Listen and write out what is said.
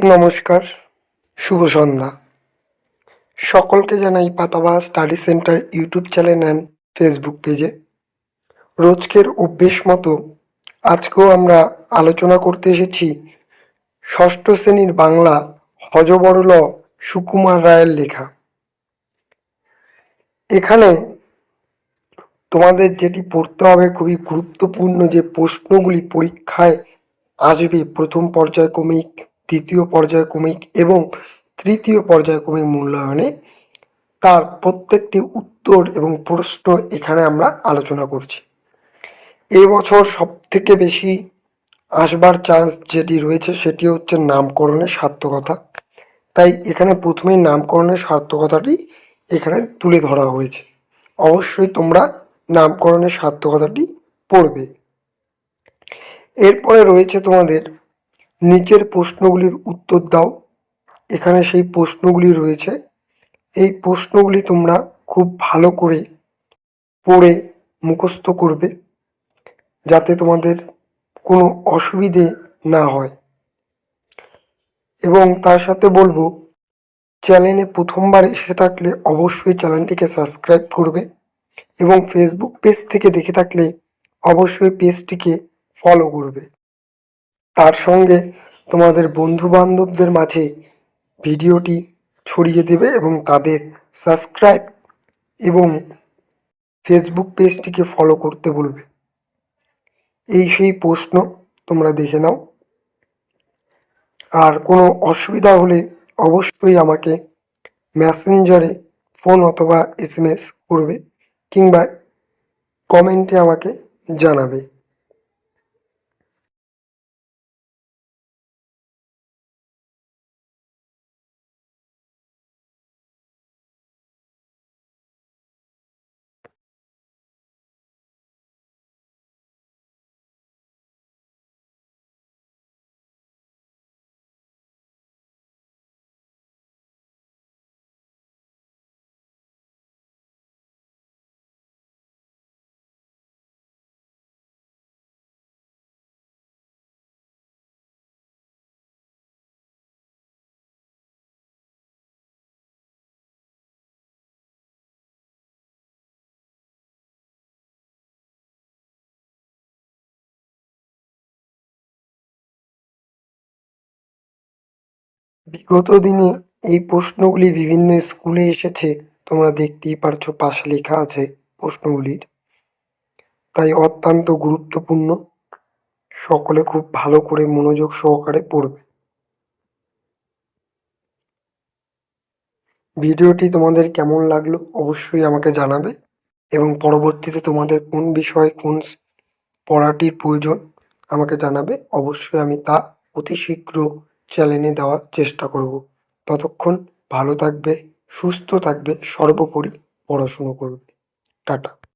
নমস্কার, শুভ সন্ধ্যা। সকলকে জানাই Pataba study centre YouTube channel and Facebook পেজে। রোজকের অভ্যেস মতো আজকেও আমরা আলোচনা করতে এসেছি ষষ্ঠ শ্রেণির বাংলা হজবরল সুকুমার রায়ের লেখা। এখানে তোমাদের যেটি পড়তে হবে খুবই গুরুত্বপূর্ণ যে প্রশ্নগুলি পরীক্ষায় আসবে প্রথম পর্যায়ক্রমিক দ্বিতীয় পর্যায়ক্রমিক এবং তৃতীয় পর্যায়ক্রমিক মূল্যায়নে তার প্রত্যেকটি উত্তর এবং প্রশ্ন এখানে আমরা আলোচনা করছি। এবছর সব থেকে বেশি আসবার চান্স যেটি রয়েছে সেটি হচ্ছে নামকরণের সার্থকতা। তাই এখানে প্রথমেই নামকরণের সার্থকতাটি এখানে তুলে ধরা হয়েছে। অবশ্যই তোমরা নামকরণের সার্থকতাটি পড়বে। এরপরে রয়েছে তোমাদের নিচের প্রশ্নগুলির উত্তর দাও। এখানে সেই প্রশ্নগুলি রয়েছে। এই প্রশ্নগুলি তোমরা খুব ভালো করে পড়ে মুখস্থ করবে, যাতে তোমাদের কোনো অসুবিধে না হয়। এবং তার সাথে বলব, চ্যানেলে প্রথমবার এসে থাকলে অবশ্যই চ্যানেলটিকে সাবস্ক্রাইব করবে এবং ফেসবুক পেজ থেকে দেখে থাকলে অবশ্যই পেজটিকে ফলো করবে। তার সঙ্গে তোমাদের বন্ধু বান্ধবদের মাঝে ভিডিওটি ছড়িয়ে দেবে এবং তাদের সাবস্ক্রাইব এবং ফেসবুক পেজটিকে ফলো করতে বলবে। এই সেই প্রশ্ন তোমরা দেখে নাও। আর কোনো অসুবিধা হলে অবশ্যই আমাকে মেসেঞ্জারে ফোন অথবা এসএমএস করবে কিংবা কমেন্টে আমাকে জানাবে। বিগত দিনে এই প্রশ্নগুলি বিভিন্ন স্কুলে এসেছে। তোমরা দেখতেই পারছ পাশে লেখা আছে প্রশ্নগুলির। তাই অত্যন্ত গুরুত্বপূর্ণ। সকলে খুব ভালো করে মনোযোগ সহকারে পড়বে। ভিডিওটি তোমাদের কেমন লাগল অবশ্যই আমাকে জানাবে। এবং পরবর্তীতে তোমাদের কোন বিষয়ে কোন পড়াটির প্রয়োজন আমাকে জানাবে। অবশ্যই আমি তা অতি শীঘ্র চ্যানেলে দেওয়ার চেষ্টা করব। ততক্ষণ ভালো থাকবে সুস্থ থাকবে সর্বোপরি পড়াশুনো করবে। টাটা।